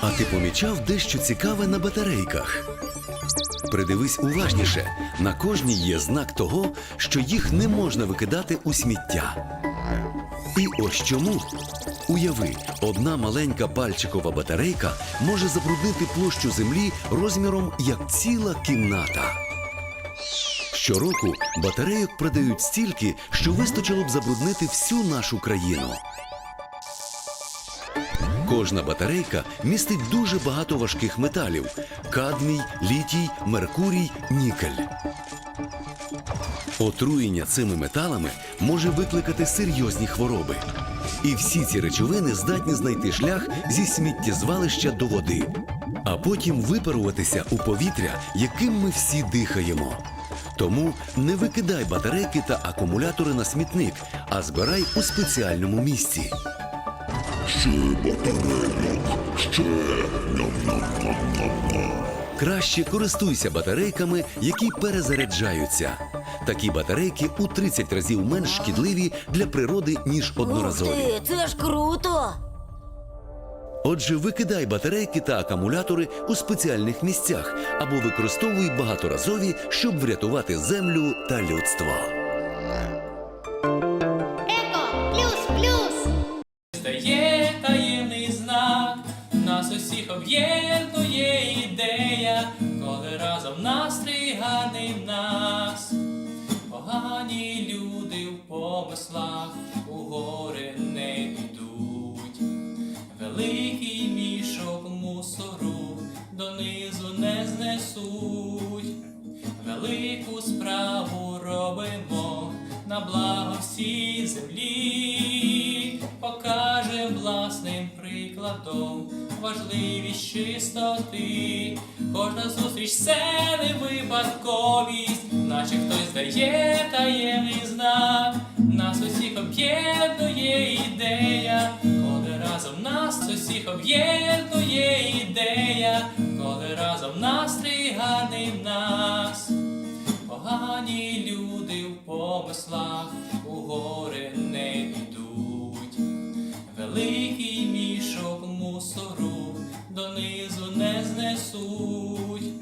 А ти помічав дещо цікаве на батарейках? Придивись уважніше. На кожній є знак того, що їх не можна викидати у сміття. І ось чому. Уяви, одна маленька пальчикова батарейка може забруднити площу землі розміром як ціла кімната. Щороку батарейок продають стільки, що вистачило б забруднити всю нашу країну. Кожна батарейка містить дуже багато важких металів: кадмій, літій, меркурій, нікель. Отруєння цими металами може викликати серйозні хвороби. І всі ці речовини здатні знайти шлях зі сміттєзвалища до води, а потім випаруватися у повітря, яким ми всі дихаємо. Тому не викидай батарейки та акумулятори на смітник, а збирай у спеціальному місці. Ще батарейок, ще ням-ням-ням-ням-ням. Краще користуйся батарейками, які перезаряджаються. Такі батарейки у 30 разів менш шкідливі для природи, ніж Ух одноразові. ти, це ж круто! Отже, викидай батарейки та акумулятори у спеціальних місцях або використовуй багаторазові, щоб врятувати землю та людство. Усіх об'єднує ідея, коли разом настрій гарний в нас. Погані люди в помислах у гори не підуть. Великий мішок мусору донизу не знесуть. Велику справу робимо на благо всій землі, власним прикладом важливість чистоти. Кожна зустріч це не випадковість, наче хтось дає таємний знак. Нас усіх об'єднує ідея, коли разом нас усіх об'єднує ідея, коли разом настрій гарний нас. Погані люди в помислах у гори знесуть.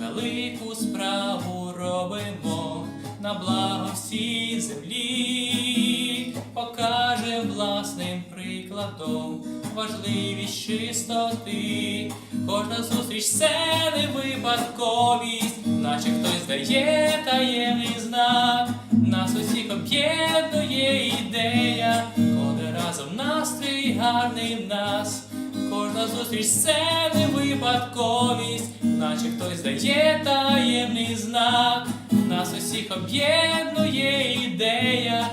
Велику справу робимо на благо всій землі, покаже власним прикладом важливість чистоти. Кожна зустріч це не випадковість, наче хтось дає таємний знак. Нас усіх об'єднує ідея, коли разом настрій гарний в нас назустріч це не випадковість, наче хтось дає таємний знак, нас усіх об'єднує ідея.